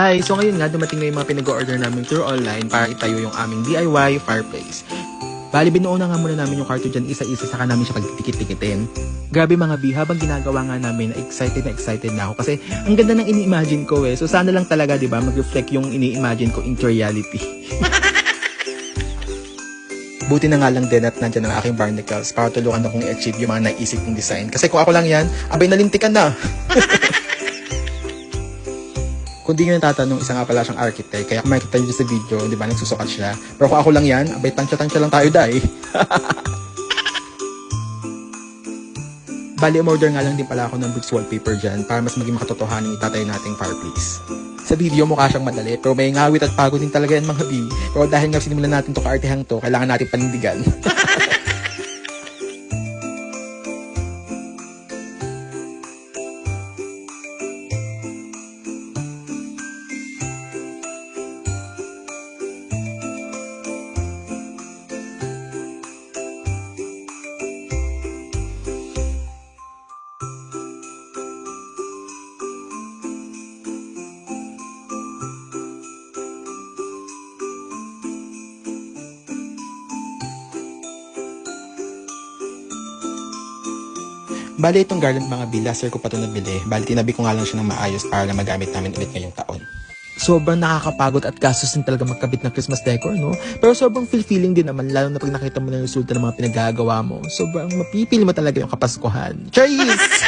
Hi! So ngayon nga, dumating na yung mga pinag-order namin through online para itayo yung aming DIY fireplace. Bali, binuo na nga muna namin yung cartridge dyan isa-isa saka namin siya pagtitikit-tikitin. Grabe mga bi, habang ginagawa nga namin, excited na excited na ako kasi ang ganda ng ini-imagine ko eh. So sana lang talaga, di ba, mag-reflect yung ini-imagine ko into reality. Buti na nga lang din at nandyan ang aking barnacles para tulungan akong i-achieve yung mga naisip kong design. Kasi kung ako lang yan, abay nalintikan na. Kung di nyo natatanong, isa nga pala siyang architect. Kaya kung makikita nyo sa video, di ba, nagsusukat siya. Pero kung ako lang yan, abay tansya-tansya lang tayo dahil. Bali, umorder nga lang din pala ako ng bricks wallpaper dyan para mas maging makatotohanan yung itatay nating fireplace. Sa video mukha siyang madali, pero may ngawit at pagod din talaga yan mga bi. Pero dahil nga sinimulan natin to kaartehang to, kailangan natin panindigan. Bali, itong garland mga bi, last year ko pa ito nabili. Bali, tinabi ko nga lang siya ng maayos para na magamit namin ulit ngayong taon. Sobrang nakakapagod at gastos din talaga magkabit ng Christmas decor, no? Pero sobrang fulfilling din naman, lalo na pag nakita mo na yung resulta ng mga pinagagawa mo. Sobrang mapipili mo talaga yung kapaskuhan. Cheers!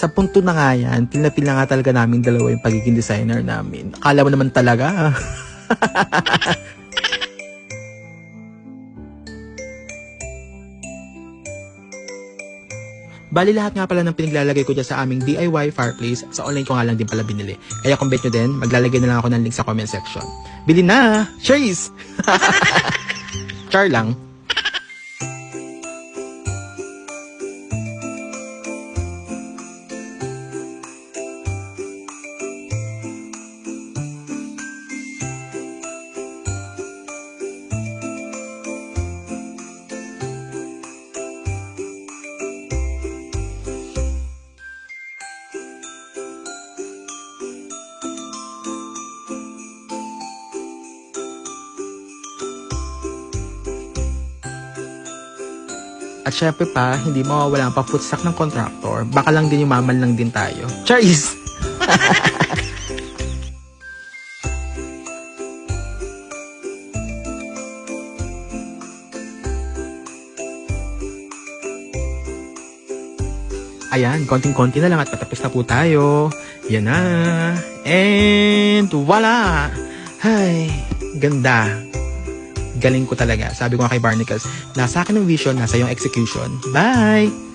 Sa punto na nga yan, pinapil na nga talaga namin dalawa yung pagiging designer namin. Akala mo naman talaga. Bali lahat nga pala ng pinaglalagay ko dyan sa aming DIY fireplace, sa online ko nga lang din pala binili. Kaya kung bet nyo din, maglalagay na lang ako ng link sa comment section. Bili na! Cheers! Char lang. At syempre pa, hindi mawawala ang pafutsak ng contractor. Baka lang din yumaman lang din tayo. Cheers! Ayan, konting-konti na lang at patapos na po tayo. Yan na. And wala! Hay, ganda. Galing ko talaga. Sabi ko nga kay Barnacles, nasa akin ang vision, nasa yung execution. Bye!